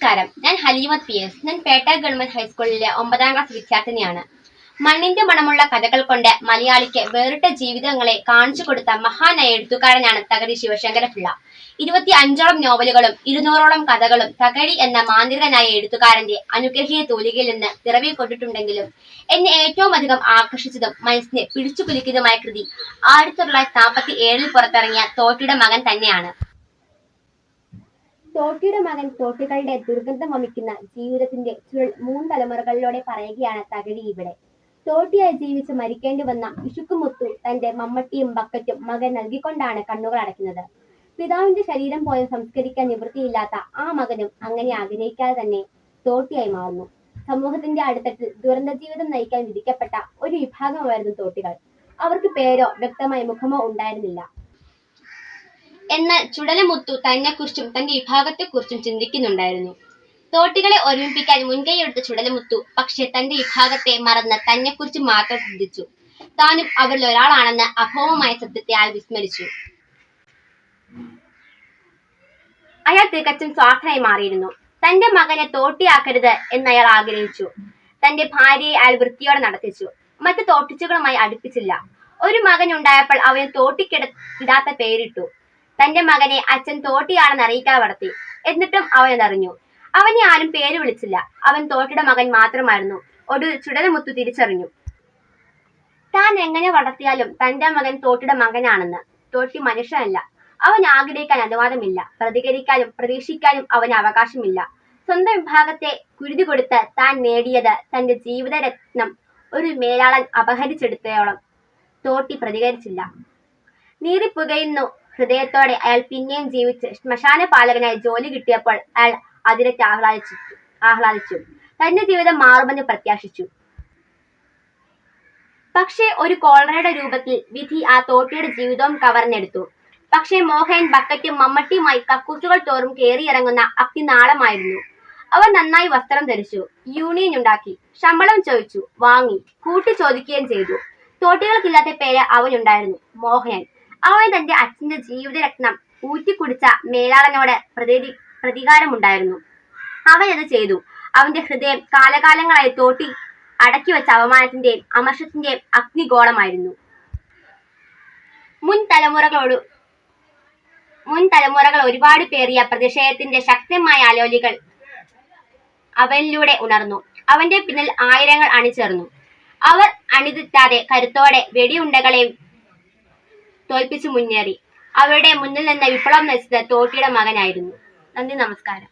നമസ്കാരം. ഞാൻ ഹലീമത് P S ഞാൻ പേട്ട ഗവൺമെന്റ് ഹൈസ്കൂളിലെ ഒമ്പതാം ക്ലാസ് വിദ്യാർത്ഥിനിയാണ്. മണ്ണിന്റെ മണമുള്ള കഥകൾ കൊണ്ട് മലയാളിക്ക് വേറിട്ട ജീവിതങ്ങളെ കാണിച്ചു കൊടുത്ത മഹാനായ എഴുത്തുകാരനാണ് തകഴി ശിവശങ്കരപിള്ള. ഇരുപത്തി അഞ്ചോളം നോവലുകളും ഇരുന്നൂറോളം കഥകളും തകഴി എന്ന മാന്ത്രികനായ എഴുത്തുകാരന്റെ അനുഗ്രഹീയ തൂലികയിൽ നിന്ന് പിറവി കൊണ്ടിട്ടുണ്ടെങ്കിലും എന്നെ ഏറ്റവും അധികം ആകർഷിച്ചതും മനസ്സിനെ പിടിച്ചു കുലിക്കുന്നതുമായ കൃതി ആയിരത്തി തൊള്ളായിരത്തി നാൽപ്പത്തി ഏഴിൽ പുറത്തിറങ്ങിയ തോട്ടിയുടെ മകൻ തന്നെയാണ്. തോട്ടിയുടെ മകൻ തോട്ടികളുടെ ദുർഗന്ധം വമിക്കുന്ന ജീവിതത്തിന്റെ ചുരുൾ മൂന്ന് തലമുറകളിലൂടെ പറയുകയാണ് തകഴി ഇവിടെ. തോട്ടിയായി ജീവിച്ച് മരിക്കേണ്ടി വന്ന ഇഷുക്കുമുത്തു തന്റെ മമ്മട്ടിയും ബക്കറ്റും മകൻ നൽകിക്കൊണ്ടാണ് കണ്ണുകൾ അടയ്ക്കുന്നത്. പിതാവിന്റെ ശരീരം പോലും സംസ്കരിക്കാൻ നിവൃത്തിയില്ലാത്ത ആ മകനും അങ്ങനെ ആഗ്രഹിക്കാതെ തന്നെ തോട്ടിയായി മാറുന്നു. സമൂഹത്തിന്റെ അടിത്തട്ടിൽ ദുരന്ത ജീവിതം നയിക്കാൻ വിധിക്കപ്പെട്ട ഒരു വിഭാഗമായിരുന്നു തോട്ടികൾ. അവർക്ക് പേരോ വ്യക്തമായ മുഖമോ ഉണ്ടായിരുന്നില്ല. എന്നാൽ ചുടലമുത്തു തന്നെക്കുറിച്ചും തന്റെ വിഭാഗത്തെക്കുറിച്ചും ചിന്തിക്കുന്നുണ്ടായിരുന്നു. തോട്ടികളെ ഒരുമിപ്പിക്കാൻ മുൻകൈയെടുത്ത ചുടലമുത്തു പക്ഷെ തന്റെ വിഭാഗത്തെ മറന്ന് തന്നെക്കുറിച്ച് മാത്രം ചിന്തിച്ചു. താനും അവരിൽ ഒരാളാണെന്ന അഭോമമായ സത്യത്തെ അയാൾ വിസ്മരിച്ചു. അയാൾ തികച്ചും സ്വാർത്ഥനായി മാറിയിരുന്നു. തന്റെ മകനെ തോട്ടിയാക്കരുത് എന്ന് അയാൾ ആഗ്രഹിച്ചു. തന്റെ ഭാര്യയെ അയാൾ വൃത്തിയോടെ നടത്തിച്ചു. മറ്റു തോട്ടിച്ചുകളുമായി അടുപ്പിച്ചില്ല. ഒരു മകൻ ഉണ്ടായപ്പോൾ അവന് തോട്ടിക്കിട ഇടാത്ത പേരിട്ടു. തന്റെ മകനെ അച്ഛൻ തോട്ടിയാണെന്ന് അറിയിക്കാതെ വളർത്തി എന്നിട്ടും അവൻ അതറിഞ്ഞു. അവനെ ആരും പേര് വിളിച്ചില്ല. അവൻ തോട്ടിയുടെ മകൻ മാത്രമായിരുന്നു. ഒരു ചുടലമുത്തു തിരിച്ചറിഞ്ഞു. താൻ എങ്ങനെ വളർത്തിയാലും തന്റെ മകൻ തോട്ടിയുടെ മകനാണെന്ന്. തോട്ടി മനുഷ്യനല്ല. അവൻ ആഗ്രഹിക്കാൻ അനുവാദമില്ല. പ്രതികരിക്കാനും പ്രതീക്ഷിക്കാനും അവന് അവകാശമില്ല. സ്വന്തം വിഭാഗത്തെ കുരുതി കൊടുത്ത് താൻ നേടിയത് തന്റെ ജീവിതരത്നം ഒരു മേലാളൻ അപഹരിച്ചെടുത്തോളം തോട്ടി പ്രതികരിച്ചില്ല. നീറിപ്പുകയുന്നു ഹൃദയത്തോടെ അയാൾ പിന്നെയും ജീവിച്ച് ശ്മശാന പാലകനായി ജോലി കിട്ടിയപ്പോൾ അയാൾ അതിരറ്റ് ആഹ്ലാദിച്ചു ആഹ്ലാദിച്ചു. തന്റെ ജീവിതം മാറുമെന്ന് പ്രത്യാശിച്ചു. പക്ഷേ ഒരു കോളറയുടെ രൂപത്തിൽ വിധി ആ തോട്ടിയുടെ ജീവിതവും കവർന്നെടുത്തു. പക്ഷേ മോഹൻ ബക്കറ്റും മമ്മട്ടിയുമായി കക്കൂസുകൾ തോറും കയറിയിറങ്ങുന്ന അഗ്നിനാളമായിരുന്നു. അവർ നന്നായി വസ്ത്രം ധരിച്ചു യൂണിയൻ ഉണ്ടാക്കി ശമ്പളം ചോദിച്ചു വാങ്ങി കൂട്ടി ചോദിക്കുകയും ചെയ്തു. തോട്ടികൾക്കില്ലാത്ത പേര് അവനുണ്ടായിരുന്നു മോഹനൻ അവൻ തന്റെ അച്ഛന്റെ ജീവിതരത്നം ഊറ്റിക്കുടിച്ച മേലാളനോട് പ്രതി പ്രതികാരമുണ്ടായിരുന്നു. അവൻ അത് ചെയ്തു. അവന്റെ ഹൃദയം കാലകാലങ്ങളായി തോട്ടി അടക്കി വെച്ച അവമാനത്തിന്റെയും അമർഷത്തിന്റെയും അഗ്നിഗോളമായിരുന്നു. മുൻ തലമുറകളോട് മുൻ തലമുറകൾ ഒരുപാട് പേറിയ പ്രതിഷേധത്തിന്റെ ശക്തമായ അലോലികൾ അവനിലൂടെ ഉണർന്നു. അവന്റെ പിന്നിൽ ആയിരങ്ങൾ അണിചേർന്നു. അവർ അണിതെറ്റാതെ കരുത്തോടെ വെടിയുണ്ടകളെയും തോൽപ്പിച്ചു മുന്നേറി. അവരുടെ മുന്നിൽ നിന്ന് വിപ്ലവം നയിച്ചത് തോട്ടിയുടെ മകനായിരുന്നു. നന്ദി നമസ്കാരം.